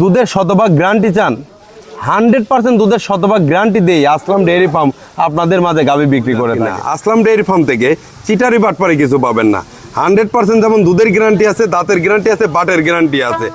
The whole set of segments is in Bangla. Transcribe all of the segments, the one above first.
দুধের শতভাগ গ্যারান্টি চান। হান্ড্রেড পার্সেন্ট দুধের শতভাগ গ্যারান্টি দিয়ে আসলাম ডেয়ারি ফার্ম আপনাদের মাঝে গাভি বিক্রি করে না আসলাম ডেয়ারি ফার্ম থেকে চিটারি বাটপারে কিছু পাবেন না। হান্ড্রেড পার্সেন্ট যেমন দুধের গ্যারান্টি আছে দাঁতের গ্যারান্টি আছে বাটের গ্যারান্টি আছে।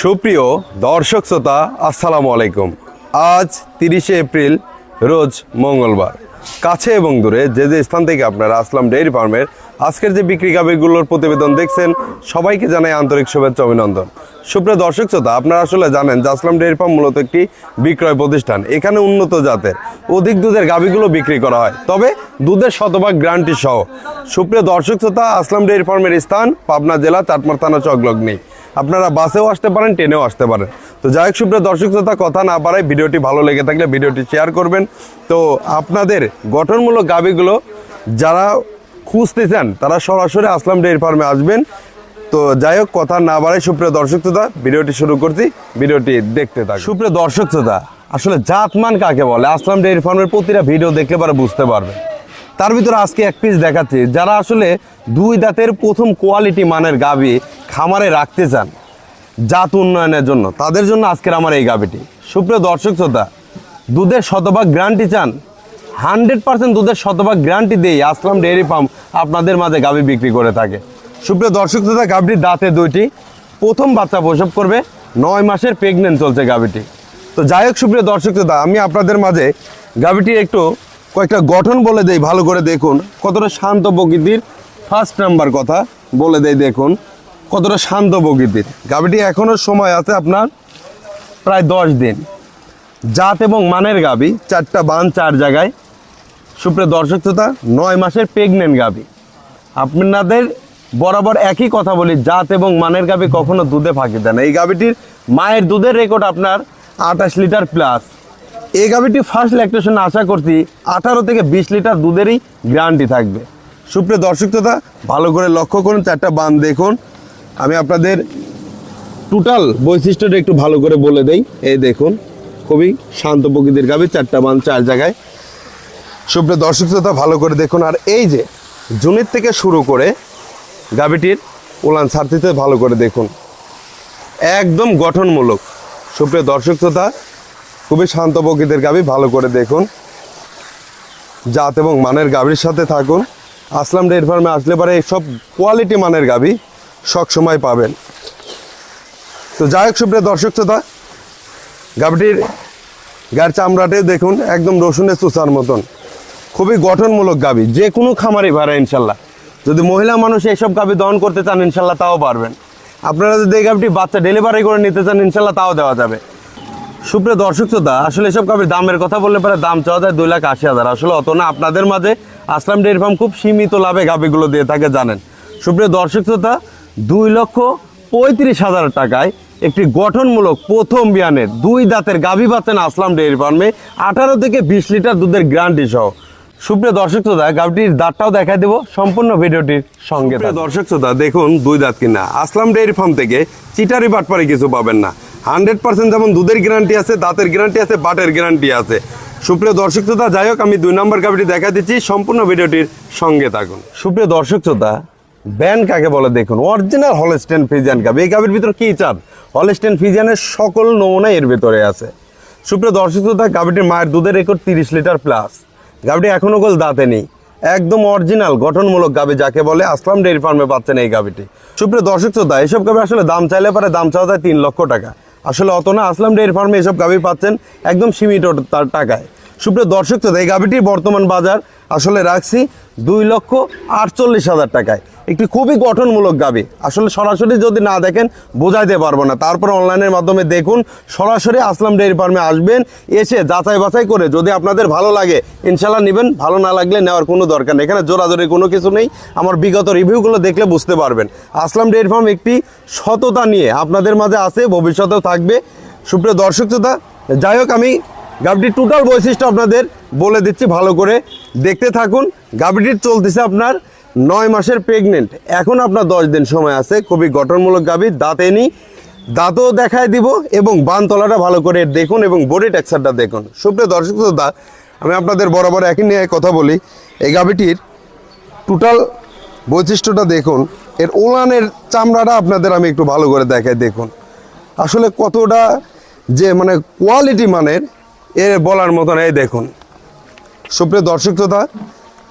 সুপ্রিয় দর্শক শ্রোতা, আসসালামু আলাইকুম। আজ তিরিশে এপ্রিল, রোজ মঙ্গলবার। কাছে এবং দূরে যে যে স্থান থেকে আপনারা আসলাম ডেইরি ফার্মের, আজকের যে বিক্রি গাভীগুলোর প্রতিবেদন দেখছেন, সবাইকে জানাই আন্তরিক শুভেচ্ছা, অভিনন্দন। সুপ্রিয় দর্শক শ্রোতা, আপনারা আসলে জানেন যে আসলাম ডেইরি ফার্ম মূলত একটি বিক্রয় প্রতিষ্ঠান। এখানে উন্নত জাতের, অধিক দুধের গাভীগুলো বিক্রি করা হয়। তবে দুধের শতভাগ গ্যারান্টি সহ। সুপ্রিয় দর্শক শ্রোতা, আসলাম ডেইরি ফার্মের স্থান পাবনা জেলা চাটমার থানা চকলগ্নি। আপনারা বাসেও আসতে পারেন, ট্রেনেও আসতে পারেন। তো যাই হোক, সুপ্রিয় দর্শক শ্রোতা, কথা না পারায় ভিডিওটি ভালো লেগে থাকলে ভিডিওটি শেয়ার করবেন। তো আপনাদের গঠনমূলক গাবিগুলো যারা খুঁজতে চান তারা সরাসরি আসলাম ডেয়ারি ফার্মে আসবেন। তো যাই হোক, কথা না বাড়ায় সুপ্রিয় দর্শক শ্রোতা, ভিডিওটি শুরু করছি। ভিডিওটি দেখতে থাক সুপ্রিয় দর্শক শ্রোতা, আসলে জাতমান কাকে বলে? আসলাম ডেয়ারি ফার্মের প্রতিটা ভিডিও দেখলে পরে বুঝতে পারবে তার ভিতরে আজকে এক পিস দেখাচ্ছি, যারা আসলে দুই দাঁতের প্রথম কোয়ালিটি মানের গাবি খামারে রাখতে চান জাত উন্নয়নের জন্য, তাদের জন্য আজকের আমার এই গাবিটি সুপ্রিয় দর্শক শ্রোতা, দুধের শতভাগ গ্যারান্টি চান, হান্ড্রেড পার্সেন্ট দুধের শতভাগ গ্যারান্টি দেই আসলাম ডেয়ারি ফার্ম আপনাদের মাঝে গাবি বিক্রি করে থাকে। সুপ্রিয় দর্শক শ্রোতা গাবিটির দাঁতে দুইটি, প্রথম বাচ্চা প্রসব করবে, নয় মাসের প্রেগনেন্ট চলছে গাবিটি তো যাই হোক, সুপ্রিয় দর্শক শ্রোতা, আমি আপনাদের মাঝে গাবিটির একটু কয়েকটা গঠন বলে দেই, ভালো করে দেখুন। কতটা শান্ত প্রকৃতির ফার্স্ট নাম্বার কথা বলে দেই, দেখুন। কতটা শান্ত প্রকৃতির। গাবিটি এখনও সময় আছে আপনার প্রায় দশ দিন। জাত এবং মানের গাবি চারটা বান চার জায়গায়। সুপ্রিয় দর্শক শ্রোতা, নয় মাসের প্রেগনেন্ট গাবি আপনাদের বরাবর একই কথা বলি, জাত এবং মানের গাবি কখনো দুধে ফাঁকি দেয় না। এই গাবিটির মায়ের দুধের রেকর্ড আপনার আঠাশ লিটার প্লাস এই গাবিটি ফার্স্ট ল্যাকটেশন আশা করছি আঠারো থেকে বিশ লিটার দুধেরই গ্যারান্টি থাকবে। সুপ্রিয় দর্শক শ্রোতা, ভালো করে লক্ষ্য করুন, চারটা বান দেখুন। আমি আপনাদের টোটাল বৈশিষ্ট্যটা একটু ভালো করে বলে দেই। এই দেখুন, খুবই শান্ত প্রকৃতির গাবি চারটা বান, চার জায়গায়। সুপ্রিয় দর্শক শ্রোতা, ভালো করে দেখুন। আর এই যে জুনির থেকে শুরু করে গাবিটির উলান ছাড়তিতে ভালো করে দেখুন। একদম গঠনমূলক। সুপ্রিয় দর্শক শ্রোতা, খুবই শান্ত প্রকৃতির গাবি ভালো করে দেখুন। জাত এবং মানের গাভীর সাথে থাকুন। আসলাম ডেয়ারি ফার্মে, আসলে পরে এইসব কোয়ালিটি মানের গাভী। সবসময় পাবেন। তো যাই হোক, সুপ্রিয় দর্শক শ্রোতা, গাভীটির গায়ের চামড়াটাই দেখুন, একদম রসুনের চুচার মতন। খুবই গঠনমূলক গাভী, যে কোনো খামারে ভাড়া, ইনশাল্লাহ। যদি মহিলা মানুষ এইসব গাভী দহন করতে চান, ইনশাল্লাহ তাও পারবেন। আপনারা যদি এই গাভীটি বাচ্চা ডেলিভারি করে নিতে চান, ইনশাল্লাহ তাও দেওয়া যাবে। সুপ্রিয় দর্শক শ্রোতা, আসলে এসব গাভীর দামের কথা বললে পরে দাম চাওয়া যায় দুই লাখ আশি হাজার। আসলে অত না, আপনাদের মাঝে আসলাম ডেয়ারি ফার্ম খুব সীমিত লাভে গাভীগুলো দিয়ে থাকে, জানেন। সুপ্রিয় দর্শক শ্রোতা দুই লক্ষ পঁয়ত্রিশ হাজার টাকায় একটি গঠনমূলক প্রথম বিয়ানের দুই দাঁতের গাভী পাচ্ছেন আসলাম ডেয়ারি ফার্মে। আঠারো থেকে বিশ লিটার দুধের গ্যারান্টি সহ। সুপ্রিয় দর্শক শ্রোতা গাভীটির দাঁতটাও দেখাই দেবো। সম্পূর্ণ ভিডিওটির সঙ্গে দর্শক শ্রোতা দেখুন দুই দাঁত কিনা। আসলাম ডেয়ারি ফার্ম থেকে চিটারি বাটপারে কিছু পাবেন না। হান্ড্রেড পার্সেন্ট যেমন দুধের গ্যারান্টি আছে দাঁতের গ্যারান্টি আছে বাটের গ্যারান্টি আছে। সুপ্রিয় দর্শক শ্রোতা যাই হোক আমি দুই নম্বর গাভিটি দেখা দিচ্ছি। সম্পূর্ণ ভিডিওটির সঙ্গে থাকুন। সুপ্রিয় দর্শক শ্রোতা ব্যান কাকে বলে দেখুন? অরিজিনাল হলস্টেন ফিজিয়ান গাবি এই গাবির ভিতরে কী চান হলস্টেন ফিজিয়ানের সকল নমুনা এর ভেতরে আছে। সুপ্রিয় দর্শক শ্রোতা গাবিটির মায়ের দুধের রেকর্ড তিরিশ লিটার প্লাস গাবিটি এখনও গোল দাঁতে নেই। একদম অরিজিনাল গঠনমূলক গাবি যাকে বলে আসলাম ডেয়ারি ফার্মে পাচ্ছেন এই গাবিটি সুপ্রিয় দর্শক শ্রোতা, এসব গাবি আসলে দাম চাইলে পারে দাম চাওয়া যায় তিন লক্ষ টাকা। আসলে অত না আসলাম ডেয়ারি ফার্মে এসব গাবি পাচ্ছেন একদম সীমিত তার টাকায়। সুপ্রিয় দর্শক শ্রোতা, এই গাবিটির বর্তমান বাজার আসলে রাখছি দুই লক্ষ আটচল্লিশ হাজার টাকায়। একটি খুবই গঠনমূলক গাবি। আসলে সরাসরি যদি না দেখেন, বোঝাইতে পারব না। তারপর অনলাইনের মাধ্যমে দেখুন, সরাসরি আসলাম ডেয়ারি ফার্মে আসবেন, এসে যাচাই বাছাই করে যদি আপনাদের ভালো লাগে ইনশাল্লাহ নেবেন। ভালো না লাগলে নেওয়ার কোনো দরকার নেই। এখানে জোরাজোরি কোনো কিছু নেই। আমার বিগত রিভিউগুলো দেখলে বুঝতে পারবেন। আসলাম ডেয়ারি ফার্ম একটি সততা নিয়ে আপনাদের মাঝে আছে, ভবিষ্যতেও থাকবে। সুপ্রিয় দর্শক শ্রোতা, যাই হোক, আমি গাভীটির টোটাল বৈশিষ্ট্য আপনাদের বলে দিচ্ছি ভালো করে। দেখতে থাকুন গাভীটির চলতেছে আপনার নয় মাসের প্রেগনেন্ট এখন আপনার দশ দিন সময় আছে, খুবই গঠনমূলক গাভী দাঁতেনি দাঁতও দেখায় দিব এবং বানতলাটা ভালো করে দেখুন এবং বডি টেক্সারটা দেখুন। সুপ্রিয় দর্শক শ্রোতা, আমি আপনাদের বরাবর একই নিয়ে কথা বলি। এই গাভীটির টোটাল বৈশিষ্ট্যটা দেখুন। এর ওলানের চামড়াটা আপনাদের আমি একটু ভালো করে দেখাই, দেখুন। আসলে কতটা যে মানে কোয়ালিটি মানের, এর বলার মতন এই দেখুন। সুপ্রিয় দর্শক শ্রোতা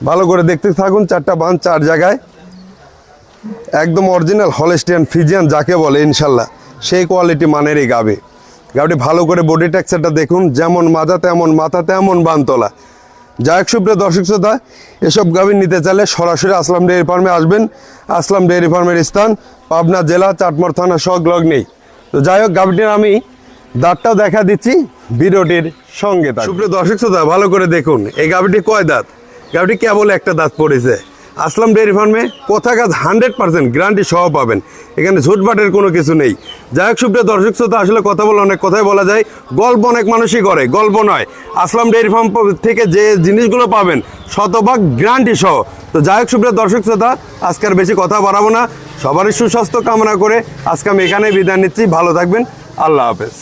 ভালো করে দেখতে থাকুন, চারটা বান চার জায়গায়। একদম অরিজিনাল হলেস্টিয়ান ফিজিয়ান যাকে বলে, ইনশাল্লাহ। সেই কোয়ালিটি মানের এই গাবে। গাবটি ভালো করে বডি টেক্সচারটা দেখুন, যেমন মাজা তেমন মাথা, তেমন বানতলা যা এক সুপ্রিয় দর্শক শ্রোতা, এসব গাভী নিতে চাইলে সরাসরি আসলাম ডেয়ারি ফার্মে আসবেন। আসলাম ডেয়ারি ফার্মের স্থান, পাবনা জেলা, চাটমার থানা সংলগ্ন নেই। তো যাই হোক গাভীটির আমি দাঁতটাও দেখা দিচ্ছি, ভিডিওটির সঙ্গে সুপ্রিয় দর্শক শ্রোতা, ভালো করে দেখুন, এই গাভীটি কয় দাঁত? গাভীটি কেবল একটা দাঁত পড়েছে। আসলাম ডেয়ারি ফার্মে, কথা কাজ হান্ড্রেড পার্সেন্ট গ্যারান্টি সহ পাবেন। এখানে ঝুটবাটের কোনো কিছু নেই। যাই হোক, সুপ্রিয় দর্শক শ্রোতা, আসলে কথা বলে অনেক কথাই বলা যায়। গল্প অনেক মানুষই করে, গল্প নয়। আসলাম ডেয়ারি ফার্ম থেকে যে জিনিসগুলো পাবেন, শতভাগ গ্যারান্টি সহ। তো যাই হোক, সুপ্রিয় দর্শক শ্রোতা, আজকে আর বেশি কথা বাড়াবো না। সবারই সুস্বাস্থ্য কামনা করে আজকে আমি এখানে বিদায় নিচ্ছি। ভালো থাকবেন। আল্লাহ হাফেজ।